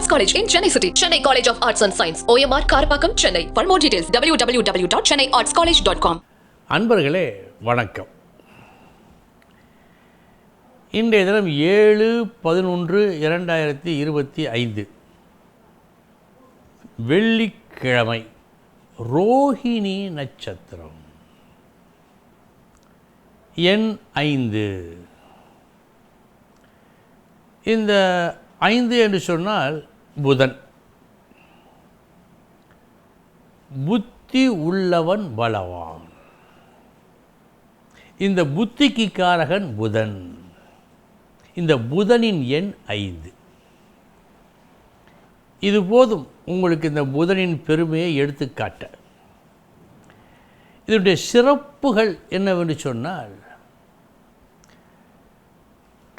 Arts college in Chennai city Chennai college of arts and science OMR Karapakkam Chennai for more details W W W dot Chennai arts college dot com அன்பர்களே வணக்கம் இன்றைய தினம் ஏழு பதினொன்று இரண்டாயிரத்தி இருபத்தி ஐந்து வெள்ளிக்கிழமை ரோஹிணி நட்சத்திரம் எண் ஐந்து இந்த ஐந்து என்று சொன்னால் புதன். புத்தி உள்ளவன் பலவான் இந்த புத்திக்கு காரகன் புதன். இந்த புதனின் எண் ஐந்து. இது போதும் உங்களுக்கு இந்த புதனின் பெருமையை எடுத்துக்காட்ட இதனுடைய சிறப்புகள் என்னவென்று சொன்னால்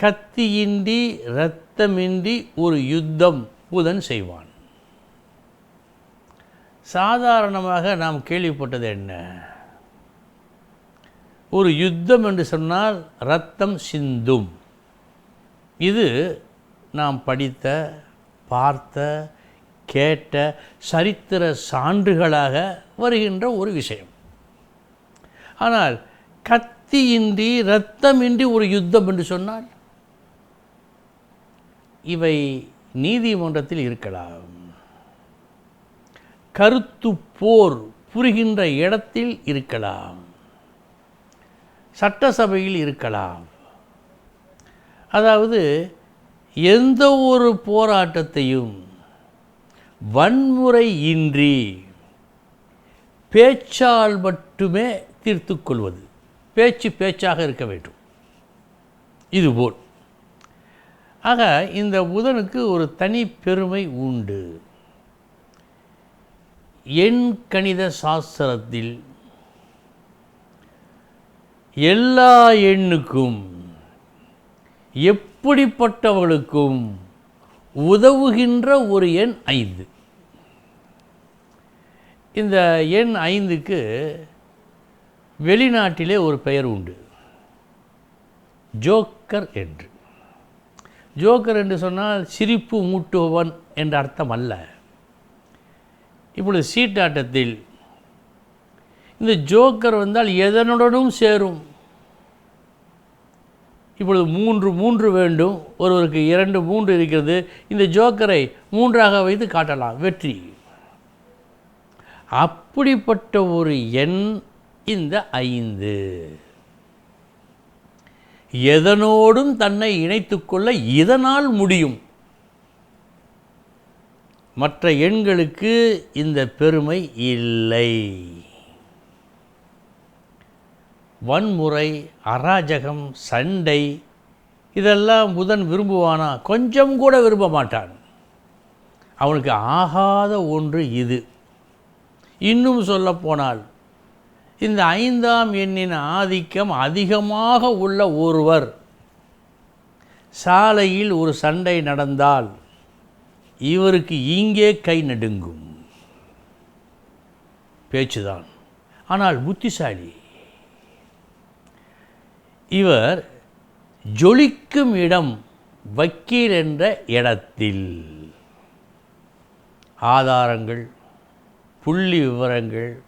கத்தியின்றி இரத்தமின்றி ஒரு யுத்தம் புதன் செய்வான். சாதாரணமாக நாம் கேள்விப்பட்டது என்ன? ஒரு யுத்தம் என்று சொன்னால் ரத்தம் சிந்தும். இது நாம் படித்த பார்த்த கேட்ட சரித்திர சான்றுகளாக வருகின்ற ஒரு விஷயம். ஆனால் கத்தியின்றி ரத்தமின்றி ஒரு யுத்தம் என்று சொன்னால் இவை நீதிமன்றத்தில் இருக்கலாம். கருத்து போர் புரிகின்ற இடத்தில் இருக்கலாம். சட்டசபையில் இருக்கலாம். அதாவது எந்த ஒரு போராட்டத்தையும் வன்முறை இன்றி பேச்சால் மட்டுமே தீர்த்து கொள்வது. பேச்சு பேச்சாக இருக்க வேண்டும். இதுபோல் ஆக இந்த புதனுக்கு ஒரு தனி பெருமை உண்டு. எண் கணித சாஸ்திரத்தில் எல்லா எண்ணுக்கும் எப்படிப்பட்டவர்களுக்கும் உதவுகின்ற ஒரு எண் ஐந்து. இந்த எண் ஐந்துக்கு வெளிநாட்டிலே ஒரு பெயர் உண்டு. ஜோக்கர் என்று. ஜோக்கர் என்று சொன்னால் சிரிப்பு மூட்டுபவன் என்ற அர்த்தம் அல்ல. இப்பொழுது சீட்டாட்டத்தில் இந்த ஜோக்கர் வந்தால் எதனுடனும் சேரும். இப்பொழுது மூன்று மூன்று வேண்டும். ஒருவருக்கு இரண்டு மூன்று இருக்கிறது. இந்த ஜோக்கரை மூன்றாக வைத்து காட்டலாம். வெற்றி. அப்படிப்பட்ட ஒரு எண் இந்த ஐந்து. எதனோடும் தன்னை இணைத்துக்கொள்ள இதனால் முடியும். மற்ற எண்களுக்கு இந்த பெருமை இல்லை. வன்முறை அராஜகம் சண்டை இதெல்லாம் புதன் விரும்புவானா? கொஞ்சம் கூட விரும்ப மாட்டான். அவனுக்கு ஆகாத ஒன்று இது. இன்னும் சொல்லப்போனால் இந்த ஐந்தாம் எண்ணின் ஆதிக்கம் அதிகமாக உள்ள ஒருவர் சாலையில் ஒரு சண்டை நடந்தால் இவருக்கு இங்கே கை நடுங்கும். பேச்சுதான். ஆனால் புத்திசாலி. இவர் ஜொலிக்கும் இடம் வக்கீல் என்ற இடத்தில். ஆதாரங்கள் புள்ளி விவரங்கள்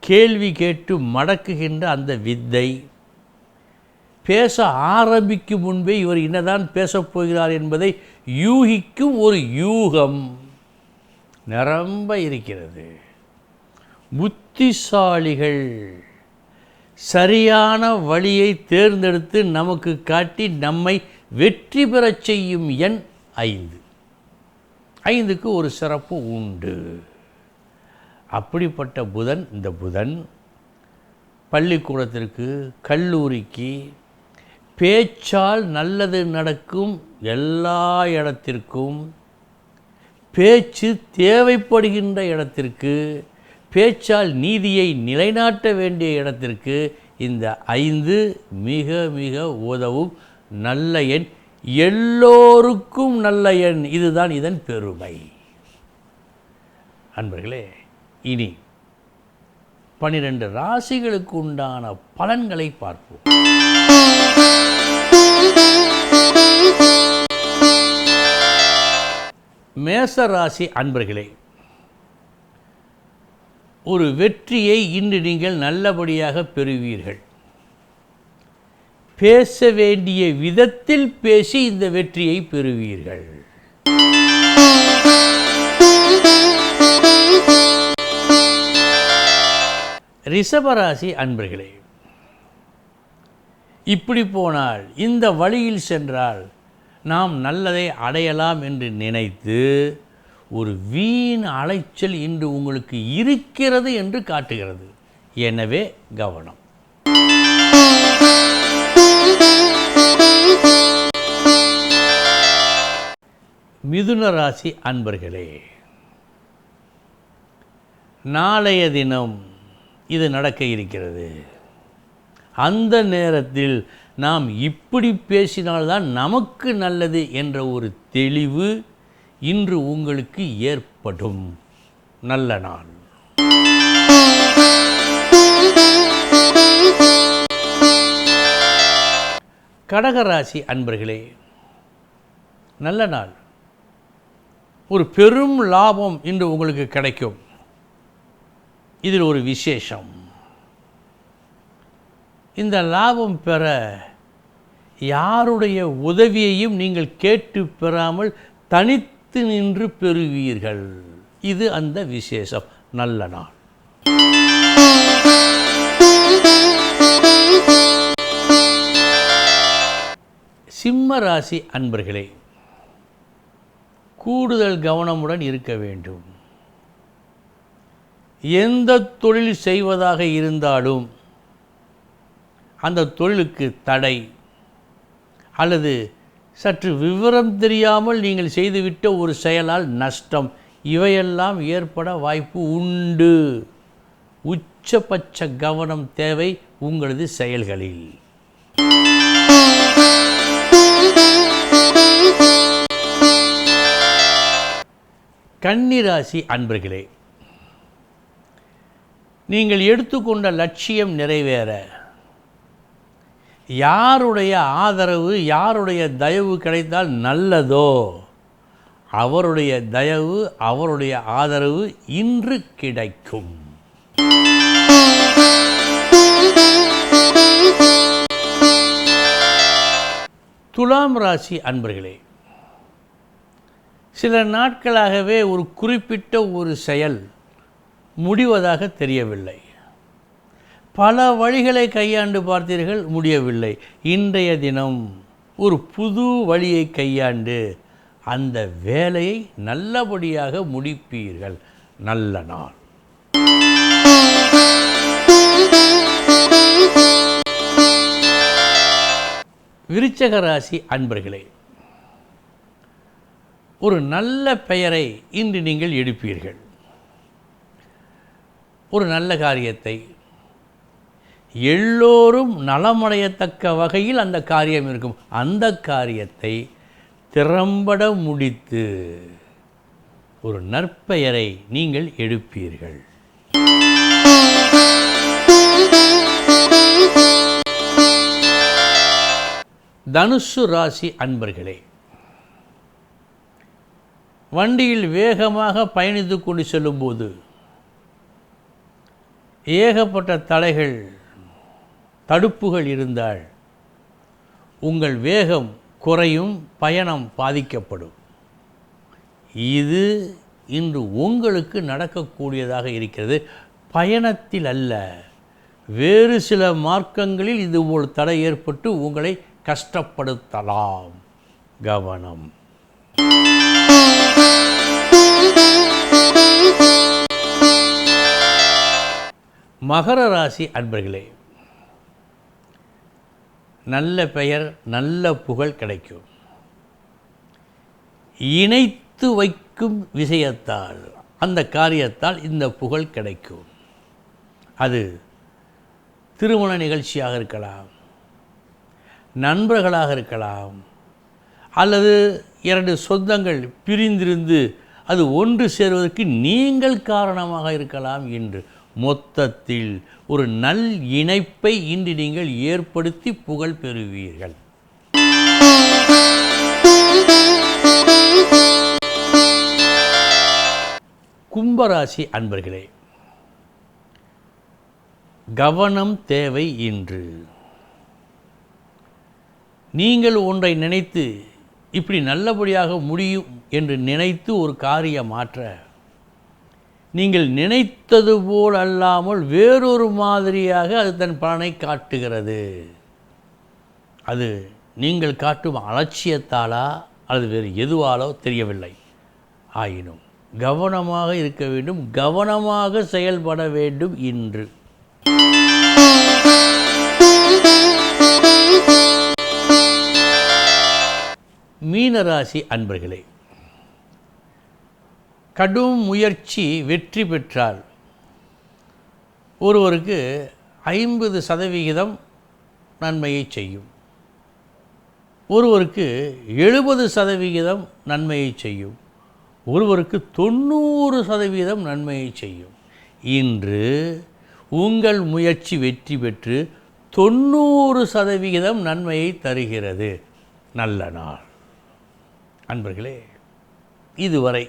கேள்வி கேட்டு மடக்குகின்ற அந்த வித்தை. பேச ஆரம்பிக்கும் முன்பே இவர் என்னதான் பேசப் போகிறார் என்பதை யூகிக்கும் ஒரு யூகம் நிரம்ப இருக்கிறது. புத்திசாலிகள் சரியான வழியை தேர்ந்தெடுத்து நமக்கு காட்டி நம்மை வெற்றி பெறச் செய்யும் எண் ஐந்து. ஐந்துக்கு ஒரு சிறப்பு உண்டு. அப்படிப்பட்ட புதன் இந்த புதன் பள்ளிக்கூடத்திற்கு கல்லூரிக்கு பேச்சால் நல்லது நடக்கும் எல்லா இடத்திற்கும் பேச்சு தேவைப்படுகின்ற இடத்திற்கு பேச்சால் நீதியை நிலைநாட்ட வேண்டிய இடத்திற்கு இந்த ஐந்து மிக மிக உதவும் நல்ல எண். எல்லோருக்கும் நல்ல எண். இதுதான் இதன் பெருமை. அன்பர்களே இனி பனிரெண்டு ராசிகளுக்கு உண்டான பலன்களை பார்ப்போம். மேச ராசி அன்பர்களே ஒரு வெற்றியை இன்று நீங்கள் நல்லபடியாக பெறுவீர்கள். பேச வேண்டிய விதத்தில் பேசி இந்த வெற்றியை பெறுவீர்கள். ரிஷபராசி அன்பர்களே இப்படி போனால் இந்த வழியில் சென்றால் நாம் நல்லதை அடையலாம் என்று நினைத்து ஒரு வீண் அலைச்சல் இன்று உங்களுக்கு இருக்கிறது என்று காட்டுகிறது. எனவே கவனம். மிதுன ராசி அன்பர்களே நாளைய தினம் இது நடக்க இருக்கிறது. அந்த நேரத்தில் நாம் இப்படி பேசினால்தான் நமக்கு நல்லது என்ற ஒரு தெளிவு இன்று உங்களுக்கு ஏற்படும். நல்ல நாள். கடகராசி அன்பர்களே நல்ல நாள். ஒரு பெரும் லாபம் இன்று உங்களுக்கு கிடைக்கும். இதில் ஒரு விசேஷம். இந்த லாபம் பெற யாருடைய உதவியையும் நீங்கள் கேட்டு பெறாமல் தனித்து நின்று பெறுவீர்கள். இது அந்த விசேஷம். நல்ல நாள். சிம்ம ராசி அன்பர்களே கூடுதல் கவனமுடன் இருக்க வேண்டும். எந்த தொழில் செய்வதாக இருந்தாலும் அந்த தொழிலுக்கு தடை அல்லது சற்று விவரம் தெரியாமல் நீங்கள் செய்துவிட்ட ஒரு செயலால் நஷ்டம் இவையெல்லாம் ஏற்பட வாய்ப்பு உண்டு. உச்சபட்ச கவனம் தேவை உங்களது செயல்களில். கன்னிராசி அன்பர்களே நீங்கள் எடுத்துக்கொண்ட லட்சியம் நிறைவேற. யாருடைய ஆதரவு யாருடைய தயவு கிடைத்தால் நல்லதோ அவருடைய தயவு அவருடைய ஆதரவு இன்று கிடைக்கும். துலாம் ராசி அன்பர்களே சில நாட்களாகவே ஒரு குறிப்பிட்ட ஒரு செயல் முடிவதாக தெரியவில்லை. பல வழிகளை கையாண்டு பார்த்தீர்கள் முடியவில்லை. இன்றைய தினம் ஒரு புது வழியை கையாண்டு அந்த வேலையை நல்லபடியாக முடிப்பீர்கள். நல்ல நாள். விருச்சக ராசி அன்பர்களே ஒரு நல்ல பெயரை இன்று நீங்கள் எடுப்பீர்கள். ஒரு நல்ல காரியத்தை. எல்லோரும் நலமடையத்தக்க வகையில் அந்த காரியம் இருக்கும். அந்த காரியத்தை திறம்பட முடித்து ஒரு நற்பெயரை நீங்கள் எடுப்பீர்கள். தனுசு ராசி அன்பர்களே வண்டியில் வேகமாக பயணித்து கொண்டு செல்லும்போது ஏகப்பட்ட தடைகள் தடுப்புகள் இருந்தால் உங்கள் வேகம் குறையும் பயணம் பாதிக்கப்படும். இது இன்று உங்களுக்கு நடக்கக்கூடியதாக இருக்கிறது. பயணத்தில் அல்ல வேறு சில மார்க்கங்களில் இது ஒரு தடை ஏற்பட்டு உங்களை கஷ்டப்படுத்தலாம். கவனம். மகர ராசி அன்பர்களே நல்ல பெயர் நல்ல புகழ் கிடைக்கும். இணைத்து வைக்கும் விஷயத்தால் அந்த காரியத்தால் இந்த புகழ் கிடைக்கும். அது திருமண நிகழ்ச்சியாக இருக்கலாம் நண்பர்களாக இருக்கலாம் அல்லது இரண்டு சொந்தங்கள் பிரிந்திருந்து அது ஒன்று சேர்வதற்கு நீங்கள் காரணமாக இருக்கலாம் என்று மொத்தத்தில் ஒரு நல் இணைப்பை இன்று நீங்கள் ஏற்படுத்தி புகழ் பெறுவீர்கள். கும்பராசி அன்பர்களே கவனம் தேவை இன்று. நீங்கள் ஒன்றை நினைத்து இப்படி நல்லபடியாக முடியும் என்று நினைத்து ஒரு காரியம் மாற்ற நீங்கள் நினைத்தது போல் அல்லாமல் வேறொரு மாதிரியாக அது தன் பலனை காட்டுகிறது. அது நீங்கள் காட்டும் அலட்சியத்தாலா அல்லது வேறு எதுவாலோ தெரியவில்லை. ஆயினும் கவனமாக இருக்க வேண்டும் கவனமாக செயல்பட வேண்டும் இன்று. மீனராசி அன்பர்களே கடும் முயற்சி வெற்றி பெற்றால் ஒருவருக்கு ஐம்பது சதவிகிதம் நன்மையை செய்யும். ஒருவருக்கு எழுபது சதவிகிதம் நன்மையை செய்யும். ஒருவருக்கு தொண்ணூறு சதவீதம் நன்மையை செய்யும். இன்று உங்கள் முயற்சி வெற்றி பெற்று தொண்ணூறு சதவிகிதம் நன்மையை தருகிறது. நல்ல நாள். அன்பர்களே இதுவரை